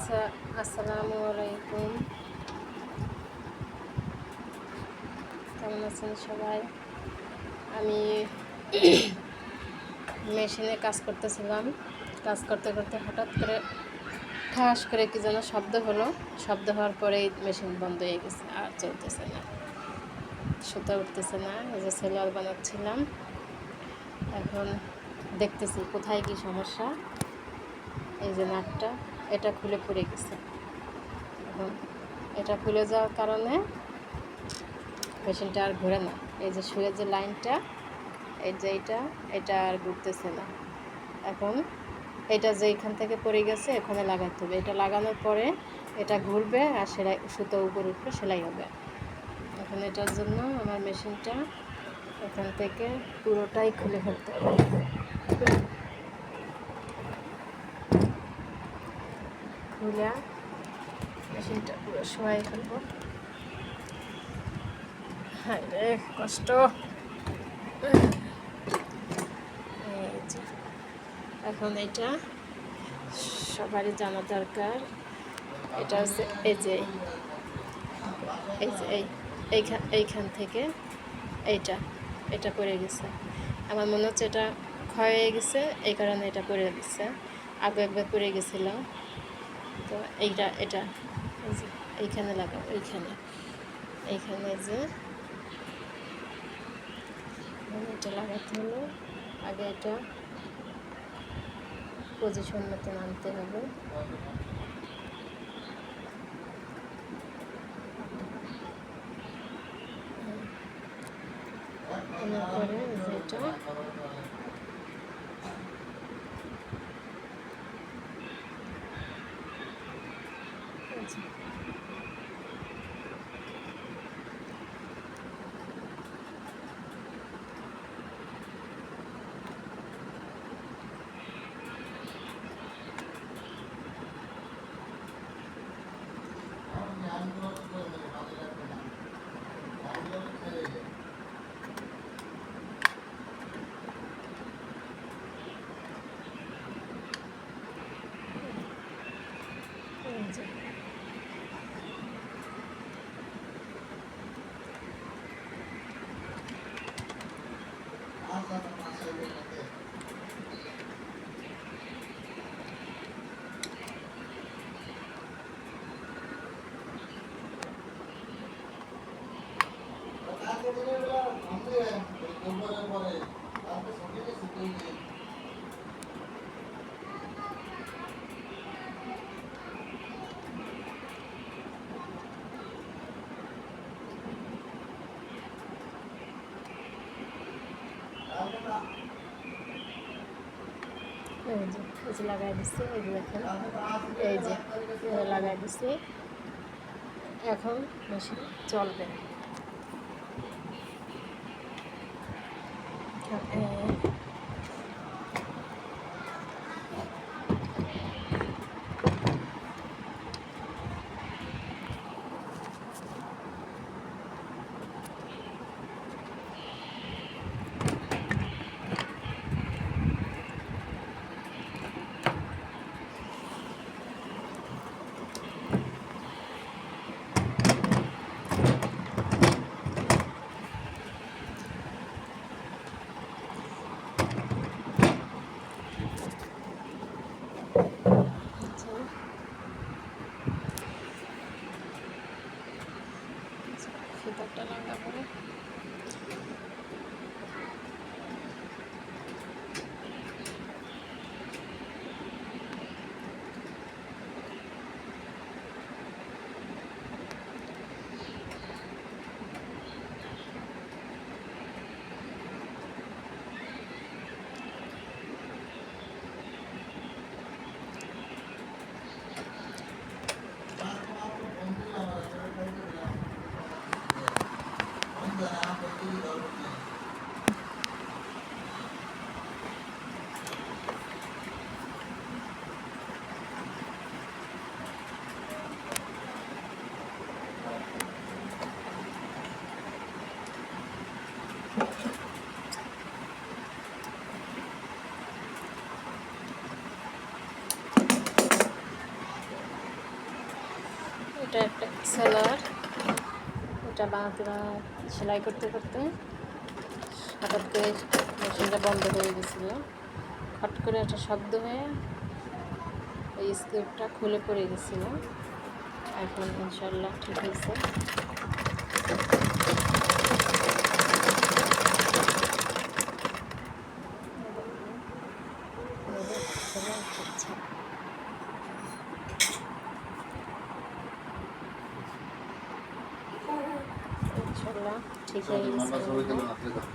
আসা- আসসালামু আলাইকুম। কেমন আছেন সবাই? আমি মেশিনে কাজ করতেছিলাম। কাজ করতে করতে হঠাৎ করে ঠাস করে কি যেন শব্দ হলো। শব্দ হওয়ার পরেই মেশিন বন্ধ হয়ে গেছে, আর চলতেছে না। সুতা উঠতেছে না এই যে সেলোয়ার বানাচ্ছিলাম। এখন দেখতেছি কোথায় কি সমস্যা। এই যে নাটটা। এটা খুলে পড়ে গেছে। এখন এটা খুলে যাওয়ার কারণে মেশিনটা আর ঘুরে না। এই যে শুয়ে যে লাইনটা এই যে এটা এটা আর ঘুরতেছে না। এখন এটা যে এখান থেকে পড়ে গেছে, এখানে লাগাতে হবে। এটা লাগানোর পরে এটা ঘুরবে আর সেলাই, সুতো উপরে উঠবে সেলাই হবে। এখন এটার জন্য আমার মেশিনটা এখান থেকে পুরোটাই খুলে ফেলতে হবে। খুলে মেশিনটা পুরো শোয়াই ফেলব। কষ্ট। এখন এটা সবারই জানা দরকার। এটা হচ্ছে এই যে এই যে এইখান এইখান থেকে এইটা, এটা পড়ে গেছে। আমার মনে হচ্ছে এটা ক্ষয় হয়ে গেছে, এই কারণে এটা পড়ে গেছে। আগে একবার পড়ে গেছিল তো এইটা, এটা। এইখানে লাগাবো এইখানে। এইখানে যে এটা লাগাতে হলো। আগে এটা পজিশন মতো আনতে হবে। আনার পরে এই এই যে এই লাগাই দিচ্ছি এগুলো এই যে লাগাই দিচ্ছি এখন মেশিন চলবে এই আচ্ছা ফিতাটা লাগাবো এটা একটা স্যালাড এটা বানাতে সেলাই করতে করতে হঠাৎ করে মেশিনটা বন্ধ হয়ে গেছিল হট করে একটা শব্দ হয়ে ওই স্ক্রিপ্টটা খুলে পড়ে গেছিল। এখন ইনশাল্লাহ ঠিক হয়েছে ইনশাল্লাহ ঠিক হয়ে গেছে।